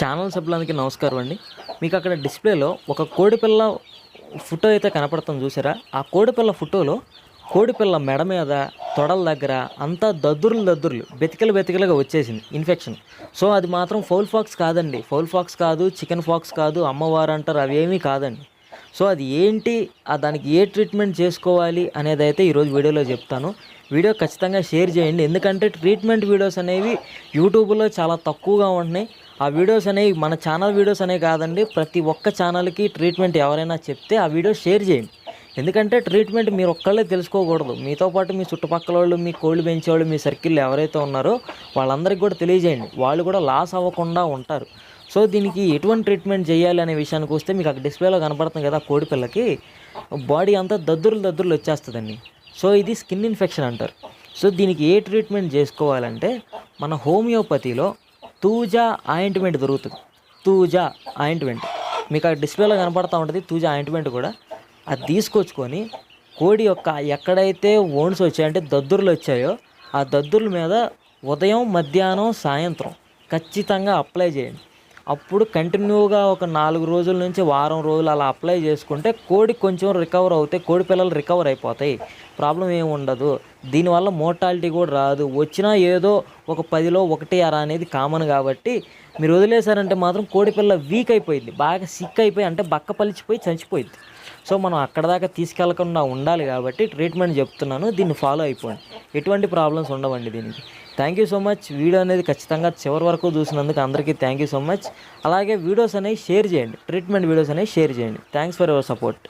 Channel సభ్యులందరికీ నమస్కారం అండి. మీకు అక్కడ డిస్ప్లేలో ఒక కోడిపిల్ల ఫోటో అయితే కనపడుతుంది చూసారా? ఆ కోడిపిల్ల ఫోటోలో కోడిపిల్ల మెడ మీద తొడల దగ్గర అంతా దద్దుర్లు దద్దుర్లు బెతికలు బెతికలుగా వచ్చేసింది ఇన్ఫెక్షన్. సో అది మాత్రం ఫౌల్ ఫాక్స్ కాదండి. ఫౌల్ ఫాక్స్ కాదు చికెన్ ఫాక్స్ కాదు అమ్మవారు అంటారు అవేమీ కాదండి. సో అది ఏంటి దానికి ఏ ట్రీట్మెంట్ చేసుకోవాలి అనేది అయితే ఈరోజు వీడియోలో చెప్తాను. వీడియో ఖచ్చితంగా షేర్ చేయండి. ఎందుకంటే ట్రీట్మెంట్ వీడియోస్ అనేవి యూట్యూబ్లో చాలా తక్కువగా ఉంటున్నాయి. ఆ వీడియోస్ అనేవి మన ఛానల్ వీడియోస్ అనేవి కాదండి ప్రతి ఒక్క ఛానల్కి ట్రీట్మెంట్ ఎవరైనా చెప్తే ఆ వీడియో షేర్ చేయండి. ఎందుకంటే ట్రీట్మెంట్ మీరు ఒక్కళ్ళే తెలుసుకోకూడదు. మీతో పాటు మీ చుట్టుపక్కల వాళ్ళు మీ కోళ్ళు పెంచేవాళ్ళు మీ సర్కిల్లో ఎవరైతే ఉన్నారో వాళ్ళందరికీ కూడా తెలియజేయండి. వాళ్ళు కూడా లాస్ అవ్వకుండా ఉంటారు. సో దీనికి ఎటువంటి ట్రీట్మెంట్ చేయాలి అనే విషయానికి వస్తే మీకు అక్కడ డిస్ప్లేలో కనపడుతుంది కదా కోడి పిల్లకి బాడీ అంతా దద్దురులు దద్దురులు వచ్చేస్తుందండి. సో ఇది స్కిన్ ఇన్ఫెక్షన్ అంటారు. సో దీనికి ఏ ట్రీట్మెంట్ చేసుకోవాలంటే మన హోమియోపతిలో తూజా ఆయింట్మెంట్ దొరుకుతుంది. తూజా ఆయింట్మెంట్ మీకు ఆ డిస్ప్లేలో కనపడతా ఉంటుంది తూజా ఆయింట్మెంట్ కూడా. అది తీసుకొచ్చుకొని కోడి యొక్క ఎక్కడైతే ఓన్స్ వచ్చాయంటే దద్దుర్లు వచ్చాయో ఆ దద్దుర్ల మీద ఉదయం మధ్యాహ్నం సాయంత్రం ఖచ్చితంగా అప్లై చేయండి. అప్పుడు కంటిన్యూగా ఒక నాలుగు రోజుల నుంచి వారం రోజులు అలా అప్లై చేసుకుంటే కోడి కొంచెం రికవర్ అవుతాయి కోడి పిల్లలు రికవర్ అయిపోతాయి. ప్రాబ్లం ఏమి ఉండదు. దీనివల్ల మోర్టాలిటీ కూడా రాదు. వచ్చినా ఏదో ఒక పదిలో ఒకటి అర అనేది కామన్ కాబట్టి మీరు వదిలేశారంటే మాత్రం కోడి పిల్ల వీక్ అయిపోయింది. బాగా సిక్ అయిపోయి అంటే బక్క పలిచిపోయి చచ్చిపోయింది సో మనం అక్కడ దాకా తీసుకెళ్ళకుండా ఉండాలి కాబట్టి ట్రీట్మెంట్ చెప్తున్నాను. దీన్ని ఫాలో అయిపోండి. ఎటువంటి ప్రాబ్లమ్స్ ఉండవండి దీనికి. Thank you so much video అనేది ఖచ్చితంగా చివరి వరకు చూసినందుకు అందరికీ థ్యాంక్ యూ సో మచ్ అలాగే వీడియోస్ అనేవి షేర్ చేయండి. ట్రీట్మెంట్ వీడియోస్ అనేవి షేర్ చేయండి. Thanks for your support